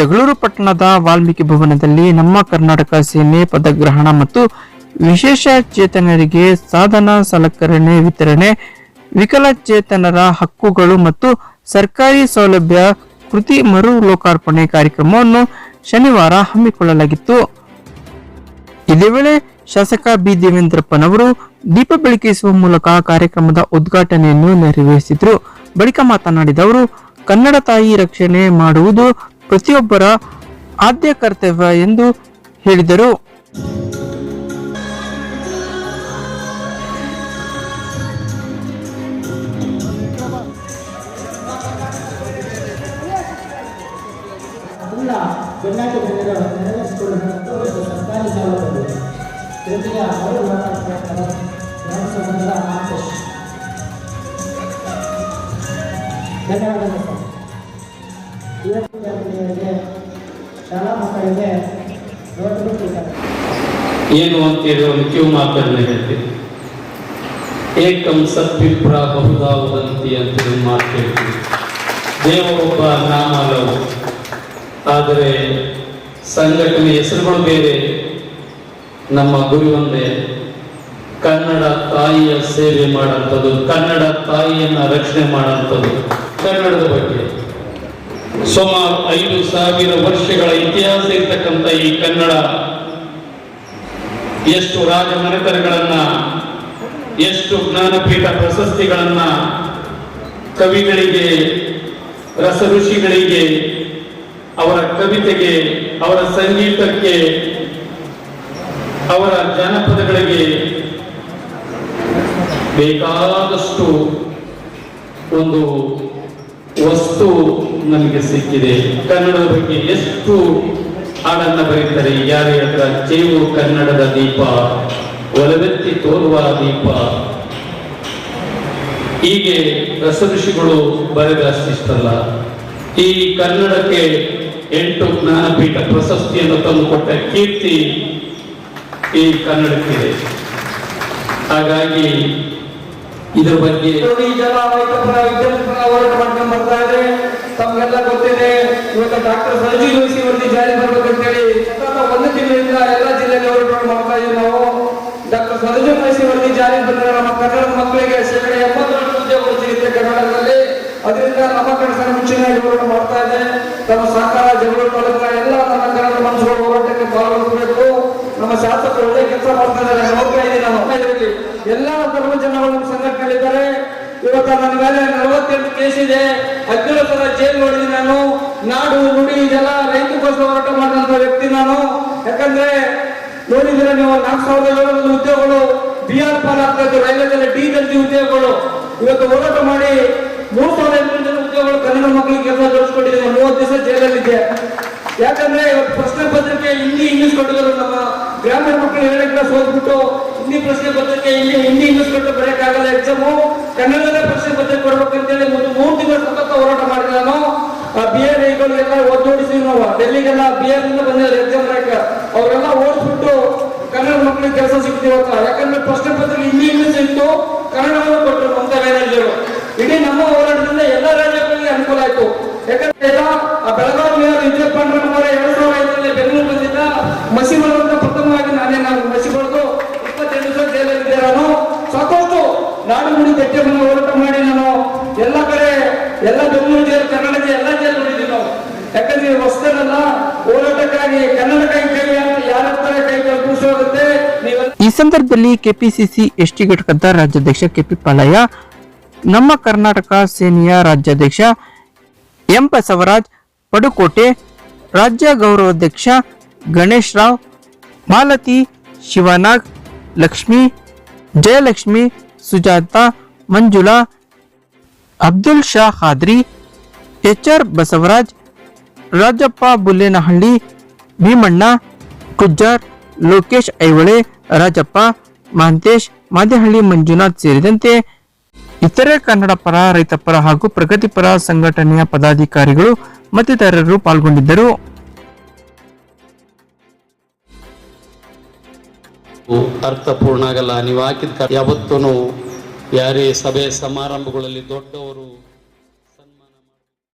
ಜಗಳೂರು ಪಟ್ಟಣದ ವಾಲ್ಮೀಕಿ ಭವನದಲ್ಲಿ ನಮ್ಮ ಕರ್ನಾಟಕ ಸೇನೆ ಪದಗ್ರಹಣ ಮತ್ತು ವಿಶೇಷ ಚೇತನರಿಗೆ ಸಾಧನ, ಸಲಕರಣೆ, ವಿತರಣೆ, ವಿಕಲಚೇತನರ ಹಕ್ಕುಗಳು ಮತ್ತು ಸರ್ಕಾರಿ ಸೌಲಭ್ಯ, ಕೃತಿ ಮರು ಲೋಕಾರ್ಪಣೆ ಕಾರ್ಯಕ್ರಮವನ್ನು ಶನಿವಾರ ಹಮ್ಮಿಕೊಳ್ಳಲಾಗಿತ್ತು. ಇದೇ ವೇಳೆ ಶಾಸಕ ಬಿ. ದೇವೇಂದ್ರಪ್ಪನವರು ದೀಪ ಬೆಳಕಿಸುವ ಮೂಲಕ ಕಾರ್ಯಕ್ರಮದ ಉದ್ಘಾಟನೆಯನ್ನು ನೆರವೇರಿಸಿದರು. ಬಳಿಕ ಮಾತನಾಡಿದ ಅವರು, ಕನ್ನಡ ತಾಯಿ ರಕ್ಷಣೆ ಮಾಡುವುದು ಪ್ರತಿಯೊಬ್ಬರ ಆದ್ಯ ಕರ್ತವ್ಯ ಎಂದು ಹೇಳಿದರು. ಧನ್ಯವಾದಗಳು ಏನು ಅಂತ ಒಂದು ಕ್ಯೂ ಮಾತನ್ನು ಹೇಳ್ತೀವಿ ಏಕಂ ಸದ್ವಿಪ್ರ ಬಹುದಾವುದಂತಿ ಅಂತ ಮಾತು ಹೇಳ್ತೀವಿ ದೇವರೊಬ್ಬ ನಾಮ ಹಲವು ಆದರೆ ಸಂಘಟನೆ ಹೆಸರುಗಳು ಬೇರೆ, ನಮ್ಮ ಗುರಿ ಒಂದೇ. ಕನ್ನಡ ತಾಯಿಯ ಸೇವೆ ಮಾಡೋಂಥದ್ದು ಕನ್ನಡ ತಾಯಿಯನ್ನ ರಕ್ಷಣೆ ಮಾಡೋಂಥದ್ದು ಕನ್ನಡದ ಬಗ್ಗೆ. ಸುಮಾರು ಐದು ಸಾವಿರ ವರ್ಷಗಳ ಇತಿಹಾಸ ಇರ್ತಕ್ಕಂಥ ಈ ಕನ್ನಡ, ಎಷ್ಟು ರಾಜ ಮನೆತನಗಳನ್ನ ಎಷ್ಟು ಜ್ಞಾನಪೀಠ ಪ್ರಶಸ್ತಿಗಳನ್ನ ಕವಿಗಳಿಗೆ ರಸ ಋಷಿಗಳಿಗೆ ಅವರ ಕವಿತೆಗೆ, ಅವರ ಸಂಗೀತಕ್ಕೆ, ಅವರ ಜಾನಪದಗಳಿಗೆ ಬೇಕಾದಷ್ಟು ಒಂದು ವಸ್ತು ನಮಗೆ ಸಿಕ್ಕಿದೆ. ಕನ್ನಡದ ಬಗ್ಗೆ ಎಷ್ಟು ಹಾಡನ್ನ ಬರೀತಾರೆ? ಯಾರು ಹತ್ರ ಚೇವು ಕನ್ನಡದ ದೀಪ, ಒಲವೆತ್ತಿ ತೋರುವ ದೀಪ. ಹೀಗೆ ರಸಋಷಿಗಳು ಬರೆದಷ್ಟಿಷ್ಟಲ್ಲ ಈ ಕನ್ನಡಕ್ಕೆ ಎಂಟು ಜ್ಞಾನಪೀಠ ಪ್ರಶಸ್ತಿಯನ್ನು ತಂದುಕೊಟ್ಟ ಕೀರ್ತಿ ಈ ಕನ್ನಡಕ್ಕಿದೆ ಹಾಗಾಗಿ ಇದರ ಬಗ್ಗೆ ತಮ್ಗೆಲ್ಲ ಗೊತ್ತಿದೆ ಇವತ್ತು ಡಾಕ್ಟರ್ ಸಂಜೀವ್ ಜೋಶಿ ವರದಿ ಜಾರಿ ಬರ್ಬೇಕಂತೇಳಿ ಸತತ ಒಂದು ತಿಂಗಳಿಂದ ಎಲ್ಲ ಜಿಲ್ಲೆಯಲ್ಲಿ ಹೋರಾಟ ಮಾಡ್ತಾ ಇದೀವಿ ನಾವು. ಡಾಕ್ಟರ್ ಸಂಜೀವ್ ಜೋಶಿ ವರದಿ ಜಾರಿ ಬಂದ್ರೆ ನಮ್ಮ ಕನ್ನಡ ಮಕ್ಕಳಿಗೆ ಶೇಕಡ ಎಂಬತ್ತರಷ್ಟು ಉದ್ಯೋಗಗಳು ಸಿಗುತ್ತೆ ಕರ್ನಾಟಕದಲ್ಲಿ. ಅದರಿಂದ ನಮ್ಮ ಕಡೆ ಸಣ್ಣ ಮುಂಚಿನ ಹೋರಾಟ ಮಾಡ್ತಾ ಇದೆ. ತಮ್ಮ ಸಹಕಾರ ಜಗಳ ತಾಲೂಕಿನ ಎಲ್ಲ ನಮ್ಮ ಕನ್ನಡ ಮನಸ್ಸುಗಳು ಹೋರಾಟಕ್ಕೆ ಪಾಲ್ಗೊಳ್ಬೇಕು. ನಮ್ಮ ಶಾಸಕರು ಒಳ್ಳೆ ಕೆಲಸ ಮಾಡ್ತಾ ಇದ್ದಾರೆ. ನೋಡ್ತಾ ಇದ್ದೀನಿ ಇದರಲ್ಲಿ ಎಲ್ಲ ಧರ್ಮ ಜನಗಳು ನಮ್ಮ ಸಂಘಟನೆಯಲ್ಲಿದ್ದಾರೆ. ಇವತ್ತು ನನ್ನ ಮೇಲೆ ನಲವತ್ತೆಂಟು ಕೇಸ್ ಇದೆ. ಹದಿನೇಳು ಸಲ ಜೈಲು ನೋಡಿದ್ದೀನಿ ನಾನು. ನಾಡು, ನುಡಿ, ಇದೆಲ್ಲ ರೈತಕ್ಕೋಸ್ಕರ ಹೋರಾಟ ಮಾಡಿದಂತ ವ್ಯಕ್ತಿ ನಾನು. ಯಾಕಂದ್ರೆ ನೋಡಿದ್ರೆ ನೀವು, ನಾಲ್ಕು ಸಾವಿರದ ಏಳು ಉದ್ಯೋಗಗಳು ಬಿ ಆರ್ ಪಾಲ್ ಆಗ್ತಾ ಇತ್ತು, ರೈಲ್ವೆದಲ್ಲಿ ಡಿ ದರ್ಜಿ ಉದ್ಯೋಗಗಳು. ಇವತ್ತು ಹೋರಾಟ ಮಾಡಿ ಮೂರು ಸಾವಿರದ ಎಂಟು ಜನ ಉದ್ಯೋಗಗಳು ಕನ್ನಡ ಮಕ್ಕಳಿಗೆ ಕೆಲಸ ದೊರಕಿಸ್ಕೊಂಡಿದ್ದೀನಿ ಮೂವತ್ತು ದಿವಸ ಜೈಲಲ್ಲಿದ್ದೆ ಯಾಕಂದ್ರೆ ಇವತ್ತು ಪ್ರಶ್ನೆ ಪತ್ರಿಕೆ ಹಿಂದಿ ಇಂಗ್ಲಿಷ್ ಕೊಟ್ಟಿದ್ರು ನಮ್ಮ ಗ್ರಾಮೀಣ ಮಕ್ಕಳು ಏಳನೇ ಕ್ಲಾಸ್ ಓದ್ಬಿಟ್ಟು, ಹಿಂದಿ ಪ್ರಶ್ನೆ ಪತ್ರಿಕೆ ಇಲ್ಲಿ ಹಿಂದಿ ಇಂಗ್ಲಿಷ್ ಕೊಟ್ಟು ಬರೆಯಕ್ಕಾಗಲ್ಲ ಎಕ್ಸಾಮು ಕನ್ನಡದಲ್ಲೇ ಪ್ರಶ್ನೆ ಪತ್ರಿಕೆ ಕೊಡ್ಬೇಕಂತೇಳಿ ಒಂದು ಮೂರು ತಿಂಗಳ ಸತತ ಹೋರಾಟ ಮಾಡಿದ ನಾನು. ಬಿ ಎ ಎಲ್ಲ ಒದ್ದೋಡಿಸಿ ನಾವು ಡೆಲ್ಲಿಗೆಲ್ಲ ಬಿ ಎ ಬಂದಿದ್ದಾರೆ ಎಕ್ಸಾಮ್ ಬರೆಯಕ್ಕೆ ಅವರೆಲ್ಲ ಓಡಿಸ್ಬಿಟ್ಟು ಕನ್ನಡ ಮಕ್ಕಳಿಗೆ ಕೆಲಸ ಸಿಗ್ತೀವತ್ತ ಯಾಕಂದ್ರೆ ಪ್ರಶ್ನೆ ಪತ್ರಿಕೆ ಇಲ್ಲಿ ಇಂಗ್ಲಿಷ್ ಇತ್ತು ಕನ್ನಡವನ್ನು ಕೊಟ್ಟರು ಮಮತಾ ಬ್ಯಾನರ್ಜಿಯವರು ಇಡೀ ನಮ್ಮ ಹೋರಾಟದಿಂದ ಎಲ್ಲ ರಾಜ್ಯಗಳಿಗೆ ಅನುಕೂಲ ಆಯ್ತು. ಯಾಕಂದ್ರೆ ಗಟ್ಟಿಯನ್ನು ಹೋರಾಟ ಮಾಡಿ ನಾನು ಎಲ್ಲ ಕಡೆ, ಎಲ್ಲ ಬೆಂಗಳೂರು ಜೈಲು ಜೈಲು, ಎಲ್ಲ ಜೈಲು ನೋಡಿದ್ವಿ ನಾವು. ಯಾಕಂದ್ರೆ ಹೊಸದಲ್ಲ ಹೋರಾಟಕ್ಕಾಗಿ, ಕನ್ನಡಕ್ಕಾಗಿ ಕೈ ಯಾರ ಕೈ ನೀವೆಲ್ಲ ಈ ಸಂದರ್ಭದಲ್ಲಿ ಕೆಪಿಸಿಸಿ ಎಸ್ಟಿ ಘಟಕದ ರಾಜ್ಯಾಧ್ಯಕ್ಷ ಕೆಪಿ ಪಾಲಯ್ಯ ನಮ್ಮ ಕರ್ನಾಟಕ ಸೇನೆಯ ರಾಜ್ಯಾಧ್ಯಕ್ಷ ಎಂ ಬಸವರಾಜ್, ಪಡುಕೋಟೆ ರಾಜ್ಯ ಗೌರವಾಧ್ಯಕ್ಷ ಗಣೇಶ್ ರಾವ್, ಮಾಲತಿ ಶಿವನಾಗ್, ಲಕ್ಷ್ಮಿ, ಜಯಲಕ್ಷ್ಮಿ, ಸುಜಾತ ಮಂಜುಳಾ, ಅಬ್ದುಲ್ ಶಾ ಖಾದ್ರಿ, ಎಚ್ಆರ್ ಬಸವರಾಜ್, ರಾಜಪ್ಪ ಬುಲ್ಲೇನಹಳ್ಳಿ, ಭೀಮಣ್ಣ, ಕುಜ್ಜಾರ್, ಲೋಕೇಶ್ ಐವಳೆ, ರಾಜಪ್ಪ ಮಹಂತೇಶ್ ಮಾದೇಹಳ್ಳಿ ಮಂಜುನಾಥ್ ಸೇರಿದಂತೆ ಇತರೆ ಕನ್ನಡ ಪರ, ರೈತ ಪರ ಹಾಗೂ ಪ್ರಗತಿಪರ ಸಂಘಟನೆಯ ಪದಾಧಿಕಾರಿಗಳು ಮತ್ತಿತರರು ಪಾಲ್ಗೊಂಡಿದ್ದರು. ಅರ್ಥಪೂರ್ಣ ಆಗಲ್ಲ ನೀವು ಹಾಕಿದ ಯಾವತ್ತೂ ಯಾರೇ ಸಭೆ ಸಮಾರಂಭಗಳಲ್ಲಿ ದೊಡ್ಡವರು